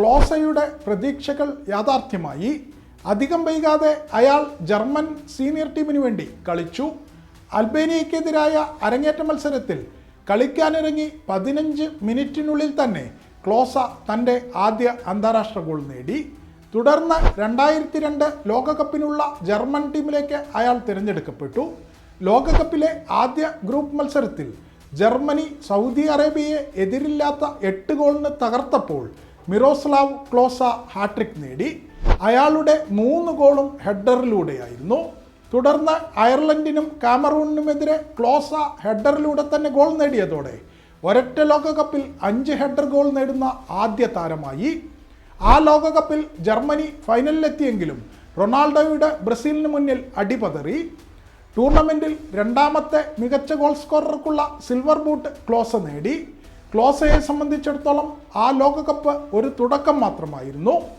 ക്ലോസയുടെ പ്രതീക്ഷകൾ യാഥാർത്ഥ്യമായി. അധികം വൈകാതെ അയാൾ ജർമ്മൻ സീനിയർ ടീമിന് വേണ്ടി കളിച്ചു. അൽബേനിയക്കെതിരായ അരങ്ങേറ്റ മത്സരത്തിൽ കളിക്കാനിറങ്ങി പതിനഞ്ച് മിനിറ്റിനുള്ളിൽ തന്നെ ക്ലോസ തന്റെ ആദ്യ അന്താരാഷ്ട്ര ഗോൾ നേടി. തുടർന്ന് രണ്ടായിരത്തി രണ്ട് ലോകകപ്പിനുള്ള ജർമ്മൻ ടീമിലേക്ക് അയാൾ തിരഞ്ഞെടുക്കപ്പെട്ടു. ലോകകപ്പിലെ ആദ്യ ഗ്രൂപ്പ് മത്സരത്തിൽ ജർമ്മനി സൗദി അറേബ്യയെ എതിരില്ലാത്ത എട്ട് ഗോളിന് തകർത്തപ്പോൾ മിറോസ്ലാവ് ക്ലോസ ഹാട്രിക് നേടി. അയാളുടെ മൂന്ന് ഗോളും ഹെഡറിലൂടെയായിരുന്നു. തുടർന്ന് അയർലൻഡിനും കാമറൂണിനുമെതിരെ ക്ലോസ ഹെഡറിലൂടെ തന്നെ ഗോൾ നേടിയതോടെ ഒരൊറ്റ ലോകകപ്പിൽ അഞ്ച് ഹെഡർ ഗോൾ നേടുന്ന ആദ്യ താരമായി. ആ ലോകകപ്പിൽ ജർമ്മനി ഫൈനലിലെത്തിയെങ്കിലും റൊണാൾഡോയുടെ ബ്രസീലിന് മുന്നിൽ അടിപതറി. ടൂർണമെന്റിൽ രണ്ടാമത്തെ മികച്ച ഗോൾ സ്കോറർക്കുള്ള സിൽവർ ബൂട്ട് ക്ലോസ നേടി. ക്ലോസയെ സംബന്ധിച്ചിടത്തോളം ആ ലോകകപ്പ് ഒരു തുടക്കം മാത്രമായിരുന്നു.